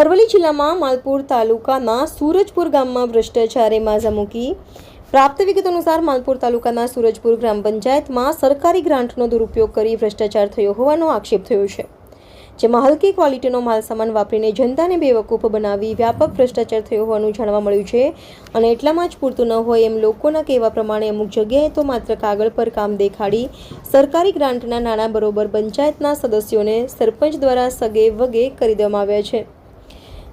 અરવલ્લી જિલ્લામાં માલપુર તાલુકાના સૂરજપુર ગામમાં ભ્રષ્ટાચારે માઝા મૂકી. પ્રાપ્ત વિગત અનુસાર માલપુર તાલુકાના સૂરજપુર ગ્રામ પંચાયતમાં સરકારી ગ્રાન્ટનો દુરુપયોગ કરી ભ્રષ્ટાચાર થયો હોવાનો આક્ષેપ થયો છે. જેમાં હલકી ક્વોલિટીનો માલસામાન વાપરીને જનતાને બેવકૂફ બનાવી વ્યાપક ભ્રષ્ટાચાર થયો હોવાનું જાણવા મળ્યું છે અને એટલામાં જ પૂરતું ન હોય એમ લોકોના કહેવા પ્રમાણે અમુક જગ્યાએ તો માત્ર કાગળ પર કામ દેખાડી સરકારી ગ્રાન્ટના નાણાં બરોબર પંચાયતના સદસ્યોને સરપંચ દ્વારા સગે વગે કરી દેવામાં આવ્યા છે.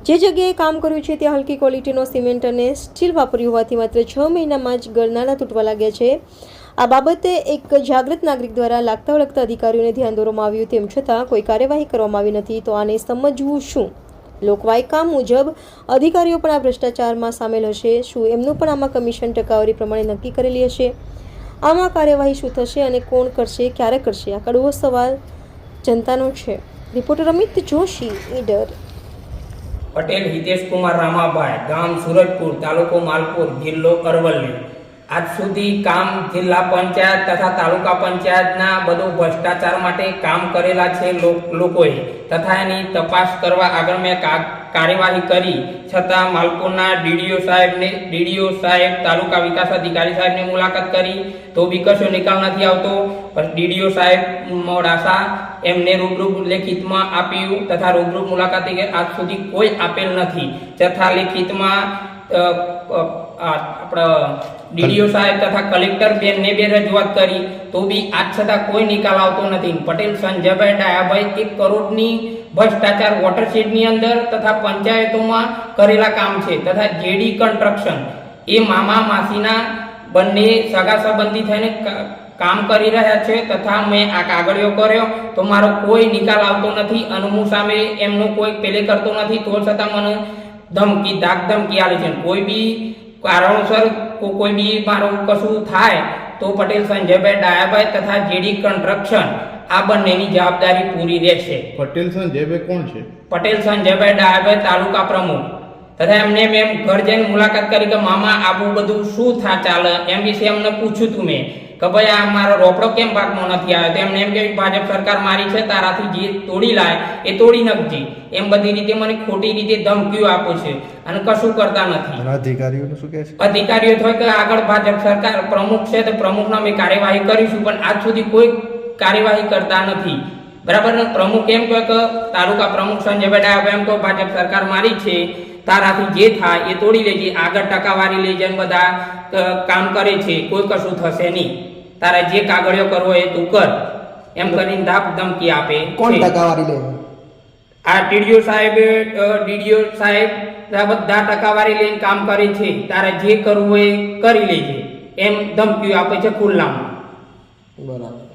જે જગ્યાએ કામ કર્યું છે ત્યાં હલકી ક્વોલિટીનો સિમેન્ટ અને સ્ટીલ વાપર્યું હોવાથી માત્ર છ મહિનામાં જ ગરનાળા તૂટવા લાગ્યા છે. આ બાબતે એક જાગૃત નાગરિક દ્વારા લાગતા વળગતા અધિકારીઓને ધ્યાન દોરવામાં આવ્યું તેમ છતાં કોઈ કાર્યવાહી કરવામાં આવી નથી. તો આને સમજવું શું? લોકવાયકા મુજબ અધિકારીઓ પણ આ ભ્રષ્ટાચારમાં સામેલ હશે. શું એમનું પણ આમાં કમિશન ટકાવારી પ્રમાણે નક્કી કરેલી હશે? આમાં કાર્યવાહી શું થશે અને કોણ કરશે, ક્યારે કરશે? આ કડવો સવાલ જનતાનો છે. રિપોર્ટર અમિત જોશી, ઈડર. પટેલ હિતેશ કુમાર રામાભાઈ ગામ સુરજપુર તાલુકો માલપુર જિલ્લો અરવલ્લી આજ સુધી કામ જિલ્લા પંચાયત તથા તાલુકા પંચાયતના બધું ભ્રષ્ટાચાર માટે કામ કરેલા છે લોકોએ. તથા એની તપાસ કરવા આગળ મેં કાર્યવાહી કરી. છતાં માલપુરના ડીડીઓ સાહેબને, ડીડીઓ સાહેબ તાલુકા વિકાસ અધિકારી સાહેબની મુલાકાત કરી. તો બી કશો નિકાલ નથી આવતો. ડીડીઓ સાહેબ મોડાસા એમને રૂબરૂ લેખિતમાં આપ્યું તથા રૂબરૂ મુલાકાતે આજ સુધી કોઈ આપેલ નથી. તથા લેખિતમાં આપણા ડીડીઓ સાહેબ તથા કલેક્ટર બેનને બે રજૂઆત કરી, તો બી આજ છતાં કોઈ નિકાલ આવતો નથી. પટેલ સંજયભાઈ ડાયાભાઈ એક કરોડની ભ્રષ્ટાચાર વોટરશેડની અંદર તથા પંચાયતોમાં કરેલા કામ છે તથા જેડી કન્સ્ટ્રક્શન એ મામા માસીના બંને સગા સંબંધી થઈને કામ કરી રહ્યા છે તથા મેં આ કાગળિયો કર્યો, તો મારો કોઈ નિકાલ આવતો નથી. અને હું સામે એમનું કોઈ પેલે કરતો નથી. તો છતાં મને ધમકી ધાક ધમકી આવે છે. કોઈ બી કારણોસર કોઈ બી મારું કશું થાય તો પટેલ સંજયભાઈ ડાયાભાઈ તથા જેડી કન્સ્ટ્રક્શન આ બંનેની જવાબદારી પૂરી રહેશે. પટેલ સંજયભાઈ કોણ છે? પટેલ સંજયભાઈ ડાયાભાઈ તાલુકા પ્રમુખ. તથા એમને મેં ઘર જઈને મુલાકાત કરી કે મામા આવું બધું શું થા ચાલે? એમ વિશે એમને પૂછ્યું તું મેં. કે ભાઈ આ મારો રોપડો કેમ પાકમાં નથી આવ્યો? તો એમને એમ કે ભાજપ સરકાર મારી છે તારાથી જે તોડી લાય એ તોડી નાખજી. એમ બધી રીતે મને ખોટી રીતે ધમકીઓ આપો છે. અને કશું કરતા નથી. અને શું કહે છે? અધિકારીઓ થાય કે આગળ ભાજપ સરકાર પ્રમુખ છે તો પ્રમુખના અમે કાર્યવાહી કરીશું પણ આજ સુધી કોઈ કાર્યવાહી કરતા નથી. બરાબર ને? પ્રમુખ એમ કહે કે તાલુકા પ્રમુખ સંજયભાઈ ડાયાભાઈ એમ કહે ભાજપ સરકાર મારી છે તારાથી જે થાય એ તોડી લેજે આગળ ટકાવારી લઈ જઈને બધા કામ કરે છે કોઈ કશું થશે નહીં. તારા જે કાગળિયો કરવો એ તું કર. એમ કરીને ધાપ ધમકી આપે કોણ ટકાવારી લે? આ ટીડીઓ સાહેબ ડીડીઓ સાહેબ આ બધા ટકાવારી લઈને કામ કરે છે, તારે જે કરવું હોય એ કરી લેજે. એમ ધમકીઓ આપે છે ખુલ્લામાં. બરાબર.